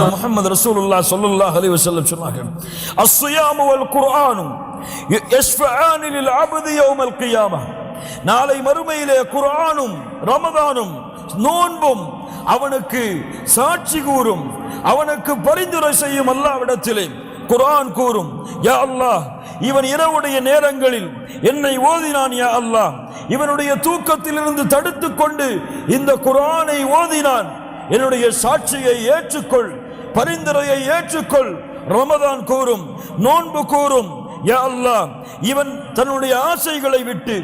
தூதர் முஹம்மது ரசூலுல்லாஹ் ஸல்லல்லாஹு அலைஹி வஸல்லம் சொன்னார்கள் அஸ்ஸியாமு வல் குர்ஆனு யஷ்ஃபஆனி லில் யௌமல் நாளை மறுமையிலே குர்ஆனும் ரமதானும் நோன்பும் அவனுக்கு சாட்சி கூறும் அவனுக்கு பரிந்துரை செய்யும் அல்லாவிடத்திலே குர்ஆன் கூறும் யா அல்லாஹ் இவன் இரவுடைய நேரங்களில் என்னை ஓதினான் யா அல்லாஹ் இவனுடைய தூக்கத்திலிருந்து தடுத்து கொண்டு இந்த குரானை ஓதினான் என்னுடைய சாட்சியை ஏற்றுக்கொள். பரிந்துரையை ஏற்றுக்கொள். ரமதான் கூறும் நோன்பு கூறும் யா அல்லாஹ் இவன் தன்னுடைய ஆசைகளை விட்டு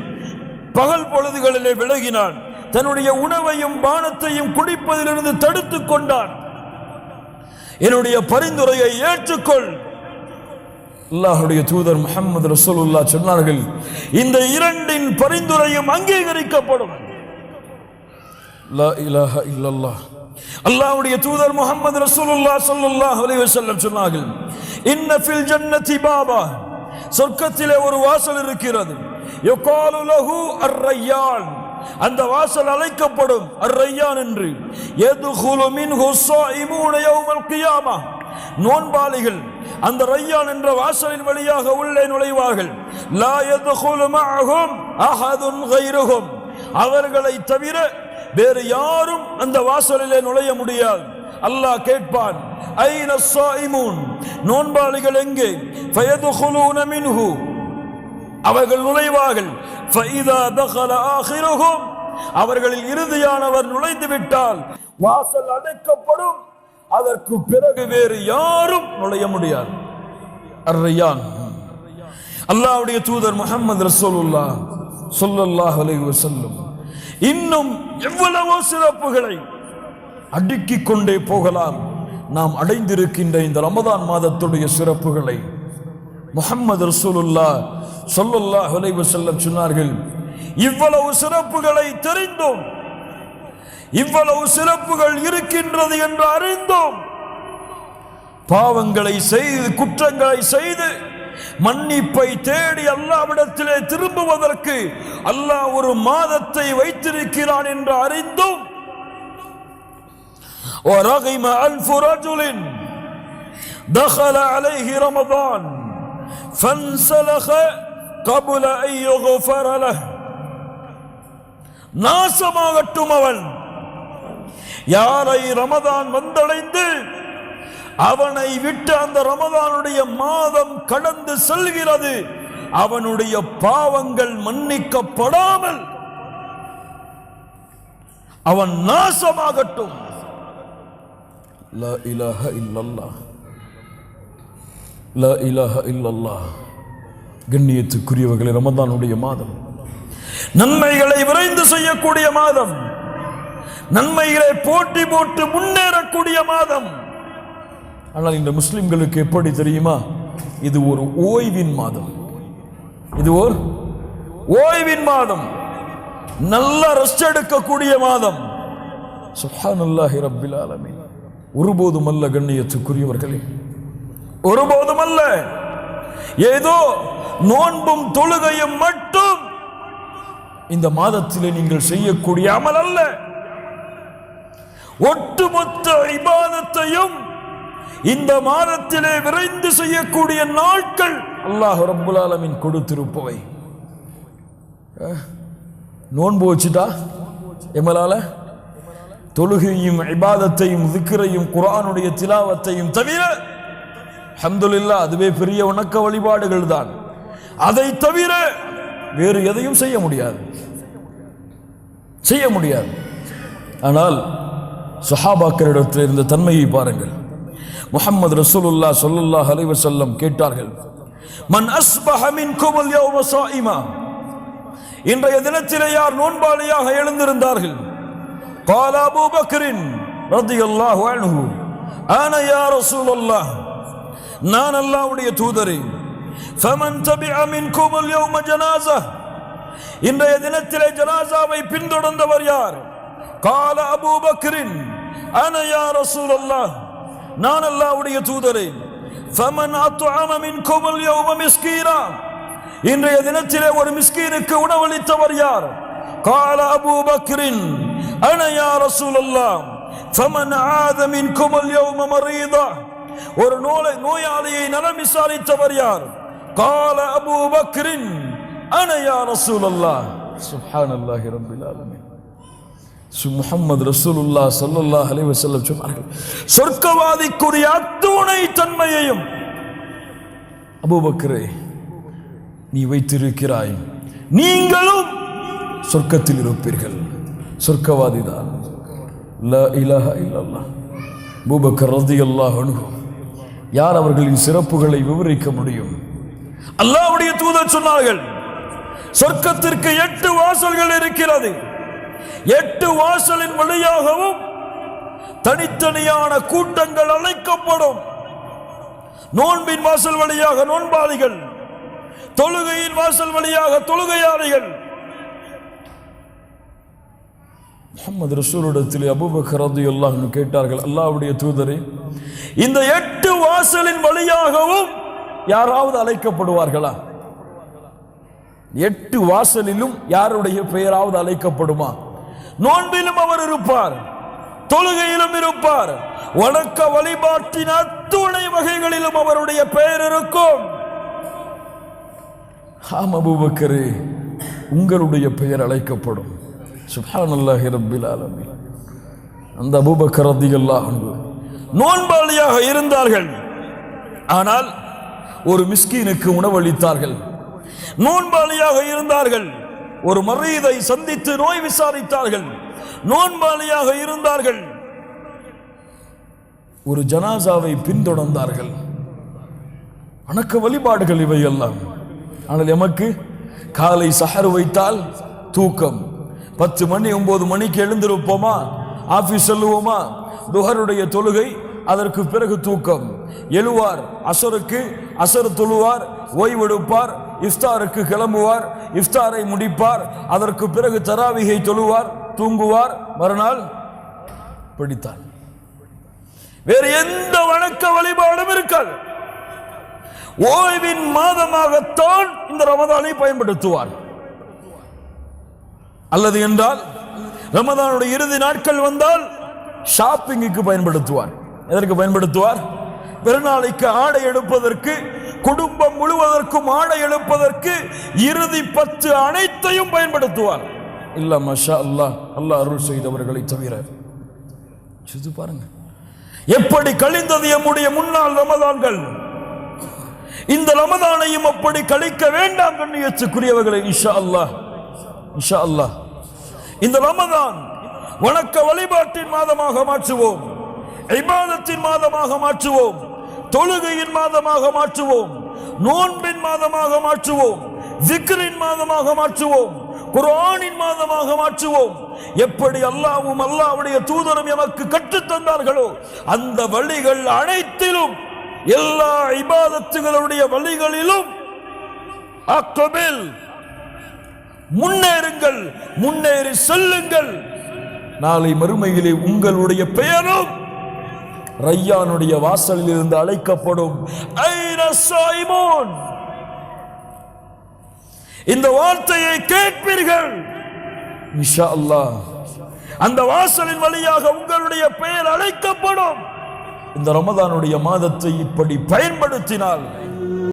பகல் பொழுதுகளிலே விலகினான். தன்னுடைய உணவையும் பானத்தையும் குடிப்பதிலிருந்து தடுத்துக் கொண்டான். என்னுடைய பரிந்துரையை ஏற்றுக்கொள். அல்லாஹுடைய தூதர் முகமது ரசூலுல்லா சொன்னார்கள் இந்த இரண்டின் பரிந்துரையும் அங்கீகரிக்கப்படும். லா இலாஹ இல்லல்லாஹ் அல்லாஹ்வுடைய தூதர் முகமது ரசூலுல்லா ஸல்லல்லாஹு அலைஹி வஸல்லம் சொன்னார்கள் இன்ன ஃபில் ஜன்னதி பாபா. சொர்க்கத்திலே ஒரு வாசல் இருக்கிறது. யுகாலு லஹு அர்-ரையான். அந்த வாசல் அழைக்கப்படும் அர்-ரையான் என்று. யதுகுலு மின்ஹு ஸாயிமூன யௌமல் கியாமா. நோன்பாளிகள் அந்த ரையான் என்ற வாசலின் வழியாக உள்ளே நுழைவார்கள். லா யதுகுலு மஅஹும் அஹதுன் கைருஹும். அவர்களை தவிர வேறு யாரும் அந்த வாசலிலே நுழைய முடியாது. அல்லாஹ் கேட்பான் ஐன ஸாயிமூன்? நோன்பாளிகள் எங்கே? ஃபயதுகுலூன மின்ஹு. அவர்கள் நுழைவார்கள். ஃபைதா தகல ஆகிருஹும் அவர்களில் இறுதியானவர் நுழைந்து விட்டால் வாசல் அடைக்கப்படும். அதற்கு பிறகு வேறு யாரும் நுழைய முடியாது. அர்ரையான். அல்லாஹ்வுடைய தூதர் முஹம்மது ரசூலுல்லாஹ் ஸல்லல்லாஹு அலைஹி வஸல்லம். இன்னும் எவ்வளவோ சிறப்புகளை அடுக்கிக் கொண்டே போகலாம். நாம் அடைந்திருக்கின்ற இந்த ரமதான் மாதத்துடைய சிறப்புகளை முகம்மது ரசூலுல்லா சொல்லுல்லா ஹுலைவு செல்லம் சொன்னார்கள் இவ்வளவு சிறப்புகளை தெரிந்தோம். இவ்வளவு சிறப்புகள் இருக்கின்றது என்று அறிந்தோம். பாவங்களை செய்து குற்றங்களை செய்து மன்னிப்பை தேடி அல்லாவிடத்திலே திரும்புவதற்கு அல்லாஹ் ஒரு மாதத்தை வைத்திருக்கிறான் என்று அறிந்தும் ورغم ألف رجل دخل عليه رمضان فانسلخ قبل أن يغفر له நாசமாகட்டும் அவன் யாரை ரமதான் வந்தடைந்து அவனை விட்டு அந்த ரமதானுடைய மாதம் கடந்து செல்கிறது. அவனுடைய பாவங்கள் மன்னிக்கப்படாமல் அவன் நாசமாகட்டும். லா இலாஹ இல்லல்லாஹ். லா இலாஹ இல்லல்லாஹ். கண்ணியத்துக்குரியவர்களே ரமதானுடைய மாதம். நன்மைகளை விரைந்து செய்யக்கூடிய மாதம். நன்மைகளை போட்டி போட்டு முன்னேறக்கூடிய மாதம். ஆனால் இந்த முஸ்லிம்களுக்கு எப்படி தெரியுமா? இது ஒரு ஓய்வின் மாதம். இது ஒரு ஓய்வின் மாதம். நல்ல ரெஸ்ட் எடுக்கக்கூடிய மாதம். சுப்ஹானல்லாஹி ரப்பில் ஆலமீன். ஒருபோதும் அல்ல கண்ணியத்துக்குரியவர்களே. ஒருபோதும் அல்ல. ஏதோ நோன்பும் தொழுகையும் மட்டும் இந்த மாதத்திலே நீங்கள் செய்யக்கூடிய அமல் அல்ல. ஒட்டுமொத்த இபாதத்தையும் இந்த மாதத்திலே விரைந்து செய்யக்கூடிய நாட்கள் அல்லாஹ் ரப்புல் ஆலமின் கொடுத்திருப்பவை. அஹ், நோன்பு வச்சுட்டா? எமலால தொழுகையும் இபாதத்தையும் திக்ரையும் குரானுடைய திலாவத்தையும் தவிர அல்ஹம்துலில்லாஹ் அதுவே பெரிய வணக்க வழிபாடுகள் தான். அதை தவிர வேறு எதையும் செய்ய முடியாது. செய்ய முடியாது. ஆனால் சஹாபாக்களிடத்தில் இருந்த தன்மையை பாருங்கள். முஹம்மது ரசூலுல்லாஹ் ஸல்லல்லாஹு அலைஹி வஸல்லம் கேட்டார்கள் மன் அஸ்பஹ மின்கும் அல்-யௌம ஸாயிமா இன்றைய தினத்திலே யார் நோன்பாளியாக எழுந்திருந்தார்கள் قال أبو بكر رضي الله عنه أنا يا رسول الله நான் அல்லாஹ்வுடைய தூதரே فمن تبع منكم اليوم جنازة இன்றைய தினத்திலே ஜனாசாவை பின்தொடர்ந்தவர் யார் கால அபூ பக்ரின் அன யா ரசூலல்லாஹ் نان الله وديه تودري فمن أطعم منكم يوم مسكينا إن رجلا تلا ور مسكين كونا ولي تبريار قال أبو بكر أنا يا رسول الله فمن عاد منكم اليوم مريضا ور نول نويا لي نلا مسالي تبريار قال أبو بكر أنا يا رسول الله سبحان الله رب العالمين முகம்மது ரசூலுல்லா சொல்லுல்லா அலைவ செல்லம் சொன்னார்கள் சொர்க்கவாதிக்குரிய அத்துணை தன்மையையும் அபுபக்கரே நீ வைத்திருக்கிறாய். நீங்களும் சொர்க்கத்தில் இருப்பீர்கள். சொர்க்கவாதி தான். பூபக்கர் ரதி அல்லாஹ் யார் அவர்களின் சிறப்புகளை விவரிக்க முடியும்? அல்லாவுடைய தூதர் சொன்னார்கள் சொர்க்கத்திற்கு எட்டு வாசல்கள் இருக்கிறது. எட்டு வாசலின் வழியாகவும் தனித்தனியான கூட்டங்கள் அழைக்கப்படும். நோன்பின் வாசல் வழியாக நோன்பாளிகள் தொழுகையின் வாசல் வழியாக தொழுகையாளிகள். முகமது ரசூலிடத்தில் அபுபக்கரது எல்லாம் கேட்டார்கள் அல்லாவுடைய தூதரே இந்த எட்டு வாசலின் வழியாகவும் யாராவது அழைக்கப்படுவார்களா? எட்டு வாசலிலும் யாருடைய பெயராவது அழைக்கப்படுமா? நோன்பிலும் அவர் இருப்பார் தொழுகையிலும் இருப்பார். வணக்க வழிபாட்டின் அத்துணை வகைகளிலும் அவருடைய பெயர் இருக்கும். ஆம் உங்களுடைய பெயர் அழைக்கப்படும். சுப்ஹானல்லாஹி ரப்பில் ஆலமீன். அந்த அபூபக்கர் ரலியல்லாஹு நோன்பாளியாக இருந்தார்கள். ஆனால் ஒரு மிஸ்கீனுக்கு உணவளித்தார்கள். நோன்பாளியாக இருந்தார்கள். ஒரு மறையதை சந்தித்து நோய் விசாரித்தார்கள். நோன்பாளியாக இருந்தார்கள். ஒரு ஜனாசாவை பின்தொடர்ந்தார்கள். வணக்க வழிபாடுகள் இவை எல்லாம் ஆனால் எமக்கு காலை சஹர் வைத்தால் தூக்கம். பத்து மணி ஒன்பது மணிக்கு எழுந்திருப்போமா? ஆபீஸ் செல்லுவோமா? துஹருடைய தொழுகை அதற்கு பிறகு தூக்கம். எழுவார் அசருக்கு அசர் தொழுவார் ஓய்வெடுப்பார் இஃப்தாருக்கு கிளம்புவார் இஃப்தாரை முடிப்பார் அதற்கு பிறகு தராவிகை தொழுவார் தூங்குவார் மறுநாள் பிடித்தார். வேறு எந்த வணக்க வழிபாடும் இருக்காது. ஓய்வின் மாதமாகத்தான் இந்த ரமதானை பயன்படுத்துவார். அல்லது என்றால் ரமதானுடைய இறுதி நாட்கள் வந்தால் ஷாப்பிங்குக்கு பயன்படுத்துவார். எதற்கு பயன்படுத்துவார்? பெருநாளைக்கு ஆடை எடுப்பதற்கு குடும்பம் முழுவதற்கும் ஆடை எடுப்பதற்கு இறுதி பத்து அனைத்தையும் பயன்படுத்துவார். இல்ல மஷா அல்லாஹ் அல்லாஹ் அருள் செய்தவர்களை தவிர. இது பாருங்க. எப்படி கழிந்தது எம்முடைய முன்னாள் ரமதான்கள்? இந்த ரமதானையும் அப்படி கழிக்க வேண்டாம் கண்ணியச்சுக்குரியவர்களை இஷா அல்லாஹ். இஷா அல்லாஹ். இந்த ரமதான் வணக்க வழிபாட்டின் மாதமாக மாற்றுவோம். இபாதத்தின் மாதமாக மாற்றுவோம். தொழுகையின் மாதமாக மாற்றுவோம் நோன்பின் மாதமாக மாற்றுவோம் ஜிக்ரின் மாதமாக மாற்றுவோம் குரானின் மாதமாக மாற்றுவோம். எப்படி அல்லாவும் அல்லாவுடைய தூதரும் எமக்கு கற்றுத் தந்தார்களோ அந்த வழிகள் அனைத்திலும் எல்லா இபாதத்துகளுடைய வழிகளிலும் அக்கபில் முன்னேறுங்கள் முன்னேறி செல்லுங்கள். நாளை மறுமையிலே உங்களுடைய பெயரும் ரையானுடைய வாசலில் இருந்து அழைக்கப்படும் இந்த வார்த்தையை கேட்பீர்கள். அல்லாஹ் அந்த வாசலின் வழியாக உங்களுடைய பெயர் அழைக்கப்படும். இந்த ரமதானுடைய மாதத்தை இப்படி பயன்படுத்தினால்.